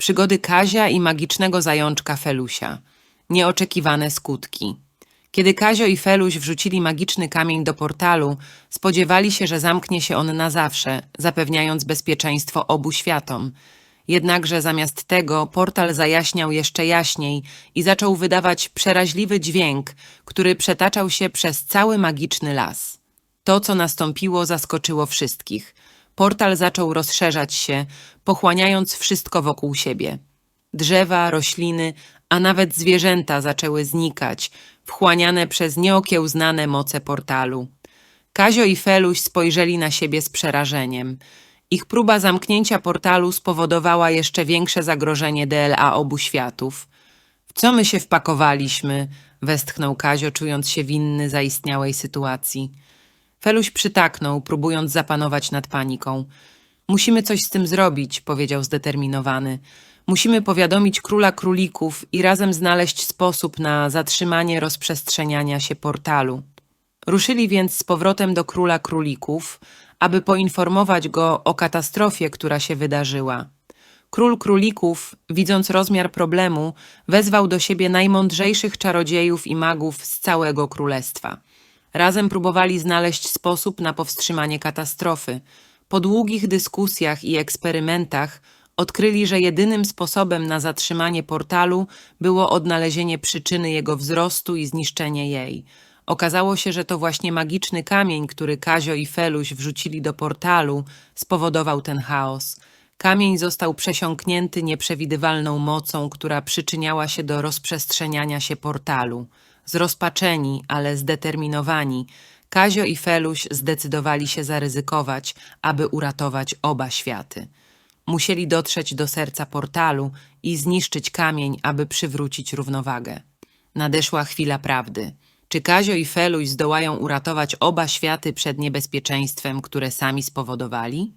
Przygody Kazia i magicznego zajączka Felusia. Nieoczekiwane skutki. Kiedy Kazio i Feluś wrzucili magiczny kamień do portalu, spodziewali się, że zamknie się on na zawsze, zapewniając bezpieczeństwo obu światom. Jednakże zamiast tego portal zajaśniał jeszcze jaśniej i zaczął wydawać przeraźliwy dźwięk, który przetaczał się przez cały magiczny las. To, co nastąpiło, zaskoczyło wszystkich. Portal zaczął rozszerzać się, pochłaniając wszystko wokół siebie. Drzewa, rośliny, a nawet zwierzęta zaczęły znikać, wchłaniane przez nieokiełznane moce portalu. Kazio i Feluś spojrzeli na siebie z przerażeniem. Ich próba zamknięcia portalu spowodowała jeszcze większe zagrożenie DLA obu światów. W co my się wpakowaliśmy? westchnął Kazio, czując się winny zaistniałej sytuacji. Feluś przytaknął, próbując zapanować nad paniką. Musimy coś z tym zrobić, powiedział zdeterminowany. Musimy powiadomić króla królików i razem znaleźć sposób na zatrzymanie rozprzestrzeniania się portalu. Ruszyli więc z powrotem do króla królików, aby poinformować go o katastrofie, która się wydarzyła. Król królików, widząc rozmiar problemu, wezwał do siebie najmądrzejszych czarodziejów i magów z całego królestwa. Razem próbowali znaleźć sposób na powstrzymanie katastrofy. Po długich dyskusjach i eksperymentach odkryli, że jedynym sposobem na zatrzymanie portalu było odnalezienie przyczyny jego wzrostu i zniszczenie jej. Okazało się, że to właśnie magiczny kamień, który Kazio i Feluś wrzucili do portalu, spowodował ten chaos. Kamień został przesiąknięty nieprzewidywalną mocą, która przyczyniała się do rozprzestrzeniania się portalu. Zrozpaczeni, ale zdeterminowani, Kazio i Feluś zdecydowali się zaryzykować, aby uratować oba światy. Musieli dotrzeć do serca portalu i zniszczyć kamień, aby przywrócić równowagę. Nadeszła chwila prawdy. Czy Kazio i Feluś zdołają uratować oba światy przed niebezpieczeństwem, które sami spowodowali?